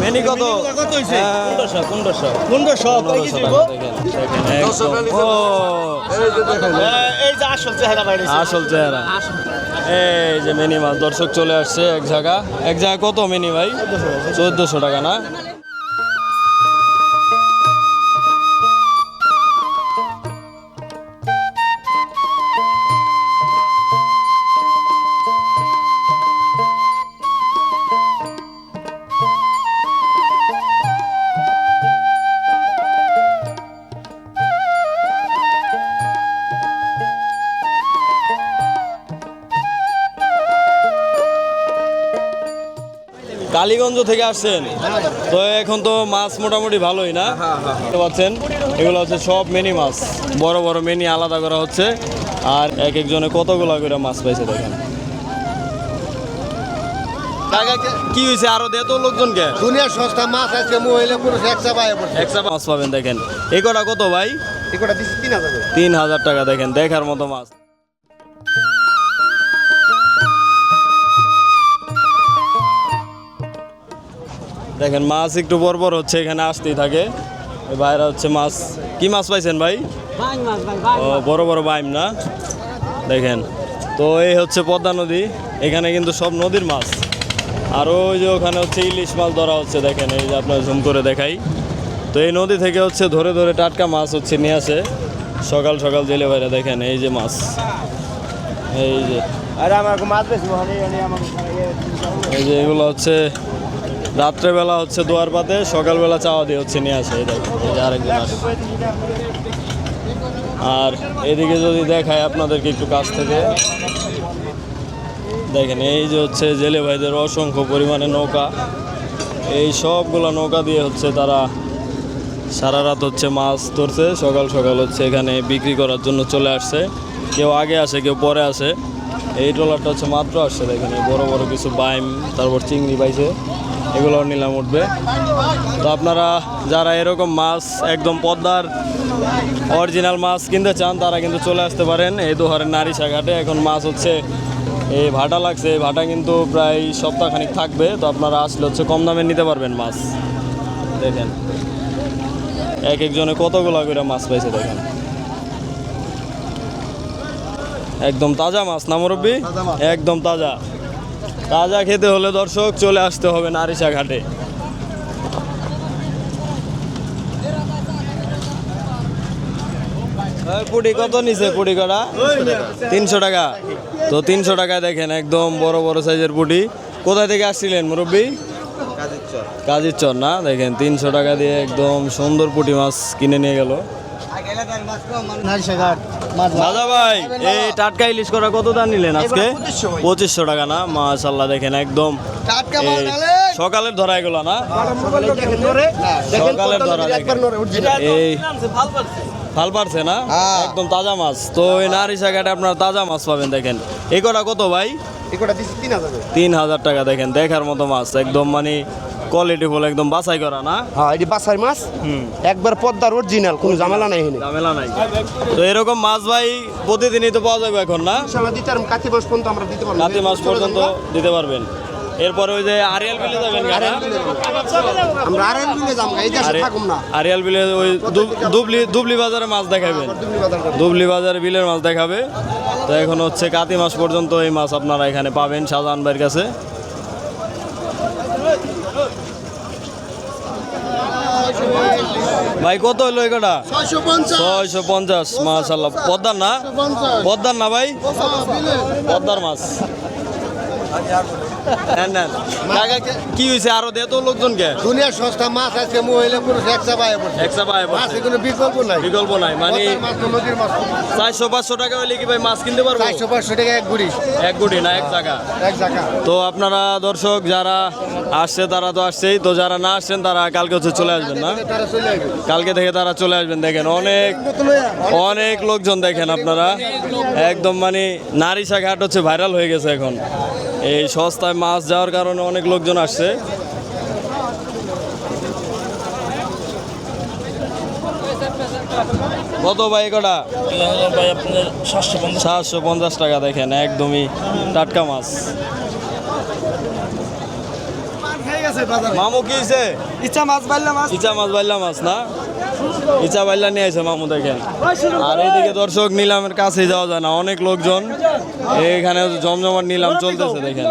Many কত? আসল চেহারা বাইরে আসল চেহারা। এই যে মিনি মাছ দর্শক চলে আসছে এক জায়গা। এক জায়গা কত মিনি ভাই? চোদ্দশো টাকা না? কালীগঞ্জ থেকে আসছেন। তো এখন তো মাছ মোটামুটি ভালোই না? দেখতে পাচ্ছেন এগুলো হচ্ছে সব মিনি মাছ। বড় বড় মিনি আলাদা করা হচ্ছে। আর এক একজনে কতগুলা করে মাছ পাইছে দেখেন। কি হয়েছে আরও দে তো লোকজনকে? সস্তা মাছ আজকে মহিলা পুরুষ পড়ছে একশো মাছ পাবেন দেখেন। এই কটা কত ভাই? এগুলো দিচ্ছি তিন হাজার তিন হাজার টাকা দেখেন দেখার মতো মাছ। দেখেন মাছ একটু বড় বড় হচ্ছে এখানে আসতেই থাকে। বাইরে হচ্ছে মাছ। কি মাছ পাইছেন ভাই? ও বড় বড় বাইম না? দেখেন তো এই হচ্ছে পদ্মা নদী। এখানে কিন্তু সব নদীর মাছ। আর ওই যে ওখানে হচ্ছে ইলিশ মাছ ধরা হচ্ছে দেখেন এই যে আপনার ঝুম করে দেখাই। তো এই নদী থেকে হচ্ছে ধরে ধরে টাটকা মাছ হচ্ছে নিয়ে আসে। সকাল সকাল জেলে বাইরে দেখেন এই যে মাছ। এই যে আরে আমার মাছ বেশি এই যে এগুলো হচ্ছে রাত্রেবেলা হচ্ছে দোয়ার পাতে সকালবেলা চাওয়া দিয়ে হচ্ছে নিয়ে আসে, এই আরেকজন আর এদিকে যদি দেখায় আপনাদেরকে একটু কাছ থেকে, দেখেন, এই যে হচ্ছে জেলে ভাইদের অসংখ্য পরিমাণে নৌকা। এই সবগুলা নৌকা দিয়ে হচ্ছে তারা সারা রাত হচ্ছে মাছ ধরছে, সকাল সকাল হচ্ছে এখানে বিক্রি করার জন্য চলে আসছে। কেউ আগে আসে, কেউ পরে আসে। এই ট্রলারটা হচ্ছে মাত্র আসছে, দেখেন বড় বড় কিছু বাইম, তারপর চিংড়ি পাইছে। এগুলো নিলাম উঠবে। তো আপনারা যারা এরকম মাছ একদম পদ্মার অরিজিনাল মাছ কিনতে চান তারা কিন্তু চলে আসতে পারেন এই দুহারের নারিশা ঘাটে। এখন মাছ হচ্ছে এই ভাটা লাগছে। এই ভাটা কিন্তু প্রায় সপ্তাহখানিক থাকবে। তো আপনারা আসলে হচ্ছে কম দামে নিতে পারবেন মাছ। দেখেন। এক একজনে কতগুলো করে মাছ পাইছে দেখেন। একদম তাজা মাছ না মুরব্বী? একদম তাজা। তাজা খেতে হলে দর্শক চলে আসতে হবে নারিশা ঘাটে। পুটি কত নিছে পুটি কটা? তিনশো টাকা। তো তিনশো টাকায় দেখেন একদম বড় বড় সাইজের পুটি। কোথায় থেকে আসছিলেন মুরব্বী? কাজের চর না? দেখেন তিনশো টাকা দিয়ে একদম সুন্দর পুঁটি মাছ কিনে নিয়ে গেল। দাদা ভাই এই টাটকা ইলিশ করা কত দাম নিলেন আজকে? পঁচিশশো টাকা না? মাশাল্লাহ দেখেন একদম। সকালের ধরা এগুলো না? সকালের ধরা। এই ফাল পারছে না? হ্যাঁ। একদম তাজা মাছ। তো এই নারিশা ঘাটে আপনার তাজা মাছ পাবেন দেখেন। এই কটা কত ভাই। তিন হাজার টাকা দেখেন দেখার মতো মাছ একদম মানে কোয়ালিটি ফুল একদম বাছাই করা না? হ্যাঁ এটি বাসাই মাছ একবার পদ্মার অরিজিনাল কোনো ঝামেলা নাই এখানে। ঝামেলা নাই। তো এরকম মাছ ভাই প্রতিদিনই তো পাওয়া যাবে এখন না? ইনশাআল্লাহ দিতে পারব, কাতি মাস পর্যন্ত আমরা দিতে পারব। কাতি মাস পর্যন্ত দিতে পারবেন। এরপরে ওই যে আরিয়াল বিলে যাবেন আমরা আর দিনে যাব এই দেশে থাকুম না। আরিয়াল বিলে ওই দুবলি দুবলি বাজারে মাছ দেখাবেন। দুবলি দুবলি বাজারে বিলের মাছ দেখাবে। তো এখন হচ্ছে কাতি মাস পর্যন্ত এই মাছ আপনারা এখানে পাবেন শাহজাহান ভাইয়ের কাছে। ভাই কত হইল পঞ্চাশ। ছয়শো পঞ্চাশ মাশাল্লাহ পদ্মার না? পদ্মার না ভাই? পদ্মার মাছ। কাকা, কি হয়েছে আরও দে তো লোকজনকে। দুনিয়ার সস্তা মাছ আজকে মহিলা পুরুষ একশো পায়ে একশো পায় মাছের কোনো বিকল্প নাই। বিকল্প নাই। মানে নদীর মাছ। চারশো পাঁচশো টাকা হলে কি ভাই মাছ কিনতে পারব? চারশো পাঁচশো টাকা এক গুড়ি। এক গুটি না এক টাকা এক জায়গা তো আপনারা দর্শক যারা আসছে তারা তো আসছেই। তো যারা না আসছেন তারা কালকে হচ্ছে চলে আসবেন না? কালকে থেকে তারা চলে আসবেন। দেখেন অনেক অনেক লোকজন দেখেন আপনারা। একদম মানে নারিশা ঘাট হচ্ছে ভাইরাল হয়ে গেছে এখন। এই সস্তায় মাছ যাওয়ার কারণে অনেক লোকজন আসছে। কত ভাই কটা? সাতশো পঞ্চাশ টাকা দেখেন একদমই টাটকা মাছ। মামু কি ইচ্ছা মাছ পাইলাম মাছ। ইচা মাছ বাইলা মাছ না? ইচা বাইলা নিয়ে আসে মামু দেখেন আর এইদিকে দর্শক নিলামের কাছে যাওয়া যায় না অনেক লোকজন। এখানে জমজমাট নিলাম চলতেছে দেখেন।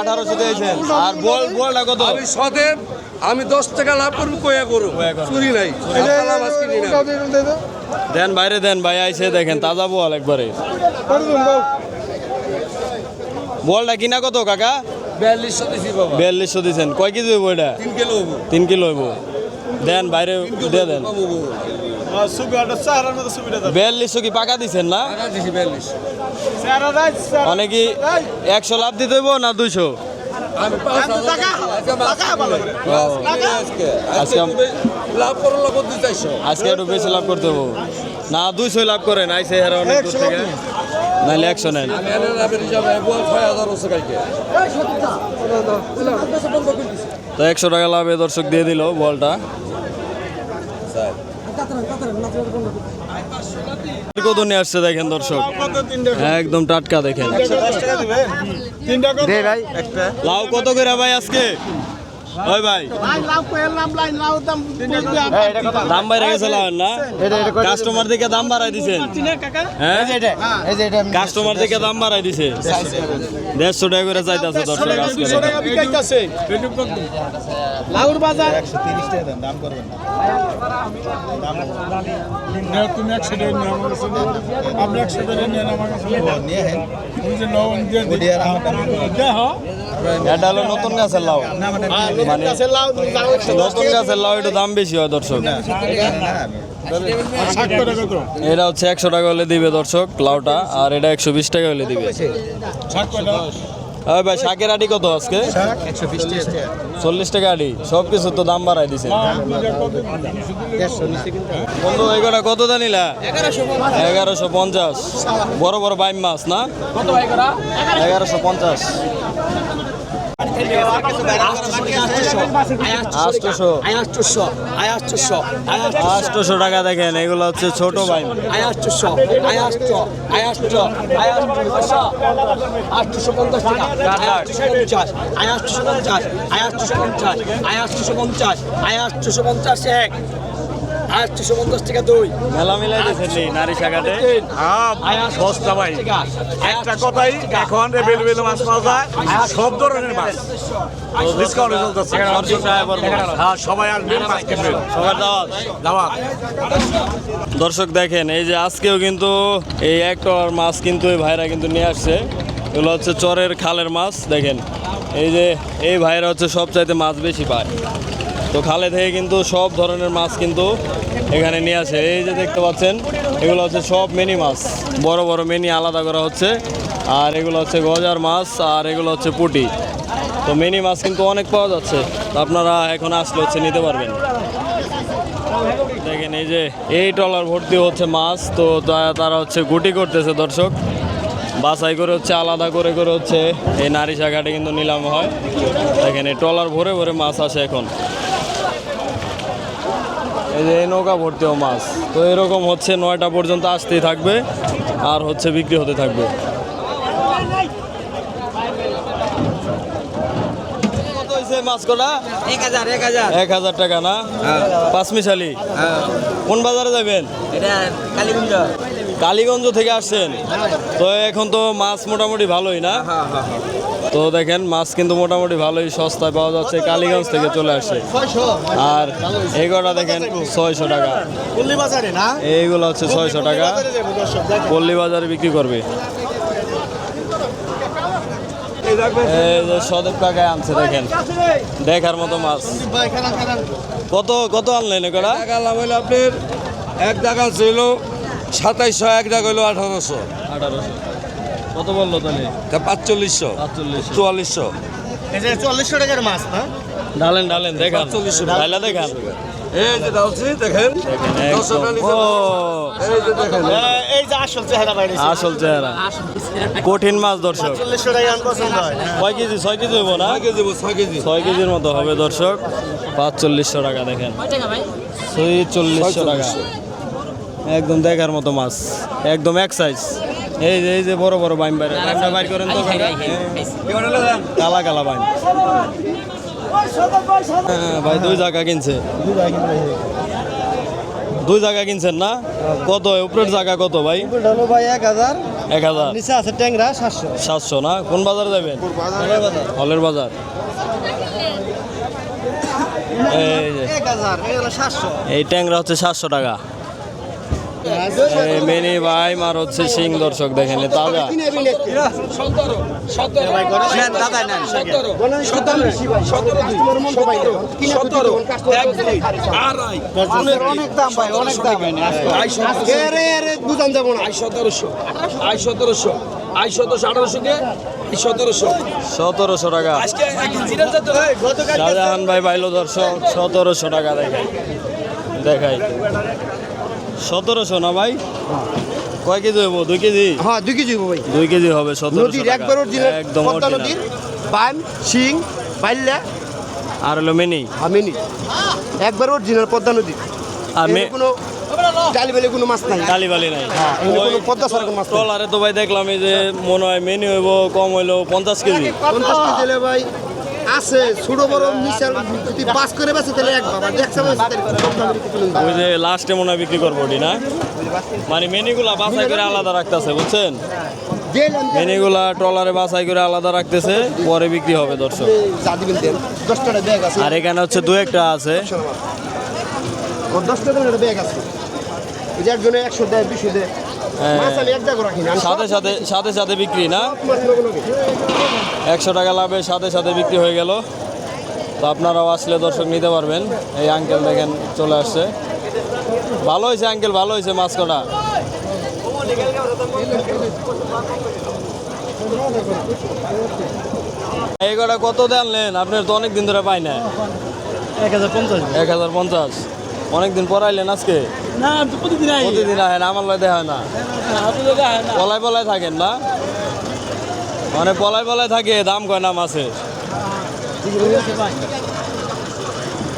আঠারোশো আর বল বলটা কত? আমি সদেব আমি দশ টাকা লাভ করব কয়া করু? কয়া করু। চুরি নাই। দেন বাইরে দেন ভাই আইসে দেখেন তাজা বল একবারে। বলটা কিনা কত কাকা? বিয়াল্লিশশো দিচ্ছেন কয় কেজি হইব এটা? তিন কিলো হব তিন কিলো হইব। দেন বাইরে দিয়ে দেন। বিয়াল্লিশশো কি পাকা দিচ্ছেন না? অনেকে একশো লাভ দিতে হইব না দুইশো? চারশো আজকে একটু বেশি লাভ করতে হব না দুইশো লাভ করেন আইসে হেরা অনেক দূর থেকে। নাহলে একশো নেন। তো একশো টাকা লাভে দর্শক দিয়ে দিল বলটা। কত নিয়ে আসছে দেখেন দর্শক? একদম টাটকা দেখেন। দশ টাকা দিবেন? তিনটা কত দে ভাই। একটা। লাউ কত করে ভাই আজকে? ওই ভাই। দাম বাইরে গেছে না? কাস্টমার দিকে দাম বাড়াই হ্যাঁ? কাস্টমার দিকে দাম বাড়াই দিছে। দেড়শো টাকা করে। চাইতেছে দর্শক লাউর বাজার। তুমি একশো টাকা নিয়ে আমার কাছে আপনি একশো টাকা নিয়ে আমার কাছে নাও। তুমি যে নাও, দিয়ে দেখো। এটা হলো নতুন গাছের লাউ। মানে লাউ নতুন গাছের লাউ একটু দাম বেশি হয় দর্শক। এটা হচ্ছে একশো টাকা হলে দিবে দর্শক লাউটা। আর এটা একশো বিশ টাকা হলে দিবে? ওই ভাই শাকের আটি কত আজকে? চল্লিশ টাকা আটি সব কিছু তো দাম বাড়াই দিছে। বন্ধু এগুলা কত জানিলা এগারোশো পঞ্চাশ। বড় বড় বাইম মাছ না? এগারোশো পঞ্চাশ। এগুলো হচ্ছে ছোট আয়াষ্টশো আটশো পঞ্চাশ টাকা পঞ্চাশ আয়াষ্টশো পঞ্চাশ আয়াষ্টশো পঞ্চাশ এক পঞ্চাশ টাকা দুই। মেলা মিলাই দিয়েছেন নারী শাখাতে? সস্তা ভাই। একটা কথাই এখন available মাছ পাওয়া যায় সব ধরনের মাছ। ডিসকাউন্ট চলতেছে। হ্যাঁ সবাই আসবেন মাছ কিনবেন সবার দাওয়াত। দাওয়াত। দর্শক দেখেন এই যে আজকেও কিন্তু এই একটার মাছ কিন্তু এই ভাইরা কিন্তু নিয়ে আসছে। এগুলো হচ্ছে চরের খালের মাছ দেখেন। এই যে এই ভাইরা হচ্ছে সব চাইতে মাছ বেশি পায়। তো খালে থেকে কিন্তু সব ধরনের মাছ কিন্তু এখানে নিয়ে আসে, এই যে দেখতে পাচ্ছেন, এগুলো হচ্ছে সব মিনি মাছ, বড় বড় মিনি আলাদা করা হচ্ছে, আর এগুলো হচ্ছে গজার মাছ, আর এগুলো হচ্ছে পুটি। তো মিনি মাছ কিন্তু অনেক পাওয়া যাচ্ছে আপনারা এখন আসলে হচ্ছে নিতে পারবেন। দেখেন এই যে, এই টলার ভর্তি হচ্ছে মাছ, তো তারা হচ্ছে গুটি করতেছে দর্শক। বাছাই করে হচ্ছে, আলাদা করে করে হচ্ছে, এই নারী শাখাটা কিন্তু নিলাম হয়। দেখেন এই টলার ভরে ভরে মাছ আসে এখন। এই যে এই নৌকা ভর্তিও মাছ। তো এরকম হচ্ছে নয়টা পর্যন্ত আসতেই থাকবে আর হচ্ছে বিক্রি হতে থাকবে। এক হাজার টাকা না? পাঁচমিশালি? কোন বাজারে যাবেন? কালীগঞ্জ। কালীগঞ্জ থেকে আসছেন? তো এখন তো মাছ মোটামুটি ভালোই না? তো দেখেন মাছ কিন্তু মোটামুটি ভালোই সস্তায় পাওয়া যাচ্ছে কালীগঞ্জ থেকে চলে আসছে আর এগুলোটা দেখেন ছয়শো টাকা। এইগুলো হচ্ছে ছয়শো টাকা। পল্লী বাজারে বিক্রি করবে। এই যে সদেব কাকায় আনছে দেখেন। দেখার মতো মাছ। কত কত আনলেন এগুলা হইল আপনার এক টাকা ছিল সাতাইশশো এক টাকা হইল আঠারোশো। আঠারোশো। কত বলল তাহলে? তা পাঁচচল্লিশশো। চুয়াল্লিশশো। এই টাকার মাছ না? ঢালেন ঢালেন দেখান। ঢাইলা দেখান। এই যে ডালছি দেখেন। এই যে দেখেন। এই যে আসল চেহারা বাইরে আসল চেহারা। কঠিন মাছ দর্শক। হয়। কয় কেজি ছয় কেজি হব না? কেজি ছয় কেজি। ছয় কেজির মতো হবে দর্শক। পাঁচচল্লিশশো টাকা দেখেন। ছয় চল্লিশশো টাকা। একদম দেখার মতো মাছ। একদম এক সাইজ এই যে এই যে বড় বড় বাইম বাইরে। বাইমটা বাইর করেন তো কালা কালা বাইম হ্যাঁ, ভাই দুই জায়গা কিনছে। দুই জায়গা কিনছেন না? কত? উপরের জায়গা কত ভাই? হলো ভাই এক হাজার। এক হাজার। নিচে আছে ট্যাংরা সাতশো। সাতশো না? কোন বাজারে যাবেন? হলের বাজার। এই ট্যাংরা হচ্ছে সাতশো টাকা। মিনি বাইম আর হচ্ছে সিং দর্শক, দেখেন এ তাজা ভাই সতেরোশো আই সতেরোশো আঠারোশো কে সতেরোশো টাকা। শাহজাহান ভাই বাইলো দর্শক, সতেরোশো টাকা দেখাই। দেখাই। সতেরোশো না ভাই? কয় কেজি হব দুই কেজি? হ্যাঁ দুই কেজি ভাই। দুই কেজি হবে সতেরোশো একবার একদম। নদীর বাইম শিং বাইল্লা। আর হলো মিনি। হামিনি একবার অরিজিনাল পদ্মা নদীর। আর কোনো ডালি কোনো মাছ নাই। কালীবালি নাই। এর পদ্মা ছাড়া মাছ ট্রলারে তো ভাই দেখলাম এই যে মনে হয় মেনি হইব কম হইল পঞ্চাশ কেজি। পঞ্চাশ কেজি ভাই আছে ছোট বড় মিশাল যদি পাস করে বেছে তাহলে এক বাবা। দেখছে। ওই যে লাস্টে মনে বিক্রি করব ওটি না? মানে মেনিগুলা বাছাই করে আলাদা রাখতেছে বুঝছেন? মেনিগুলা ট্রলারে বাছাই করে আলাদা রাখতেছে পরে বিক্রি হবে দর্শক। আর এখানে হচ্ছে দু একটা আছে। ওর দশ টাকা একটা ব্যাগ আছে। একজনে একশো দেয় দুশো দেয়। সাথে সাথে সাথে সাথে বিক্রি না। একশো টাকা লাভে সাথে সাথে বিক্রি হয়ে গেল। তো আপনারাও আসলে দর্শক নিতে পারবেন। এই আঙ্কেল দেখেন চলে আসছে। ভালো হয়েছে আঙ্কেল ভালো হয়েছে মাছ কটা এই কটা কত দেনলেন আপনার তো অনেক দিন ধরে পাই না। এক হাজার পঞ্চাশ। এক হাজার পঞ্চাশ। অনেক দিন পড়াইলেন আজকে? না প্রতিদিন আই। প্রতিদিন আহেন আমার লয় দেখা হয় না। দেখেন না। পলায় পলায় থাকেন না? মানে পলায় পলায় থাকে দাম কয় না মাছের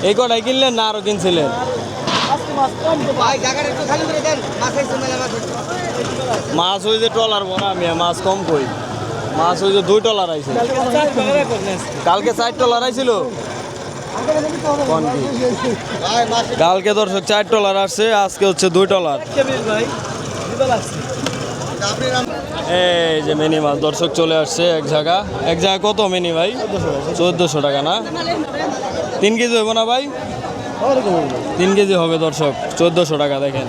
এই কটাই কিনলেন না আরও কিনছিলেন? মাছ ওই যে ট্রলার বোনা আমি মাছ কম কই। মাছ ওই যে দুই টলার আইছে। কালকে চার টলার আইছিল? কালকে দর্শক চার টলার আসছে আজকে হচ্ছে দুই লাগছে এই যে মিনি মাছ দর্শক চলে আসছে এক জায়গা। এক জায়গা কত মিনি ভাই? চোদ্দোশো টাকা না? তিন কেজি হবে না ভাই? তিন কেজি হবে দর্শক চোদ্দোশো টাকা দেখেন।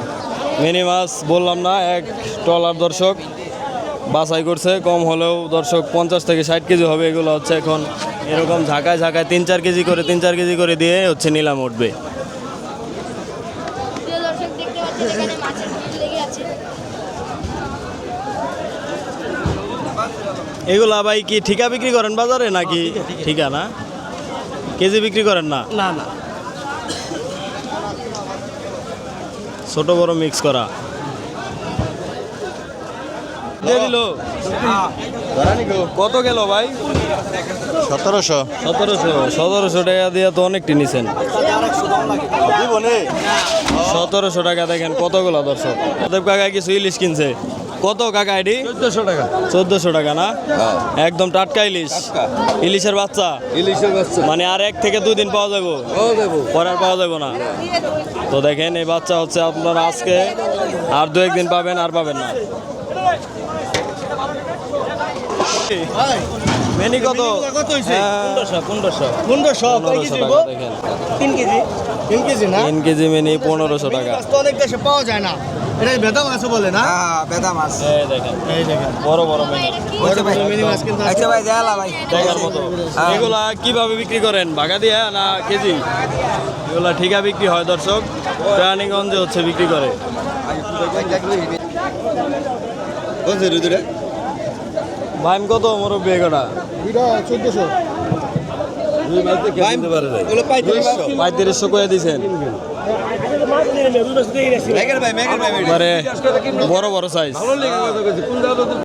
মিনি মাছ বললাম না এক টলার দর্শক। বাছাই করছে কম হলেও দর্শক পঞ্চাশ থেকে ষাট কেজি হবে এগুলো হচ্ছে এখন এরকম ঝাঁকায় ঝাঁকায় তিন চার কেজি করে তিন চার কেজি করে দিয়ে হচ্ছে নিলাম উঠবে। এগুলা ভাই কি ঠিকা বিক্রি করেন বাজারে নাকি ঠিকা না কেজি বিক্রি করেন না? না না। ছোট বড় মিক্স করা। দিয়ে দিল। কত গেল ভাই? সতেরোশো। সতেরোশো সতেরোশো টাকা দিয়ে তো অনেকটি নিছেন। সতেরোশো টাকা দেখেন কতগুলো দর্শক? কাকা কিছু ইলিশ কিনছে। কত কাকা এটি? চোদ্দশো টাকা। চোদ্দশো টাকা না? একদম টাটকা ইলিশ। ইলিশের বাচ্চা। ইলিশের বাচ্চা। মানে আর এক থেকে দুই দিন পাওয়া যাব। পরে আর পাওয়া যাব না। তো দেখেন এই বাচ্চা হচ্ছে আপনারা আজকে। আর দু একদিন পাবেন আর পাবেন না। মেনি কত কত হইছে? হ্যাঁ, পনেরোশো পনেরোশো তিন কেজি। তিন কেজি না? তিন কেজি মেনি পনেরোশো টাকা। তো অনেক দেশে পাওয়া যায় না। এটা বেদা মাছ বলে না? এই দেখেন। এই দেখেন। বড় বড় মেনি। মিনি মাছ কিন্তু আচ্ছা ভাই দেয়ালা ভাই। দেখার মতো। এগুলা কীভাবে বিক্রি করেন? ভাগা দিয়ে না কেজি? এগুলা ঠিকা বিক্রি হয় দর্শক। রানীগঞ্জে হচ্ছে বিক্রি করে। ভাইম কত মুরব্বী এগোটা চোদ্দশো। পঁয়ত্রিশশো। করে দিছেন। এবারে বড় বড় সাইজ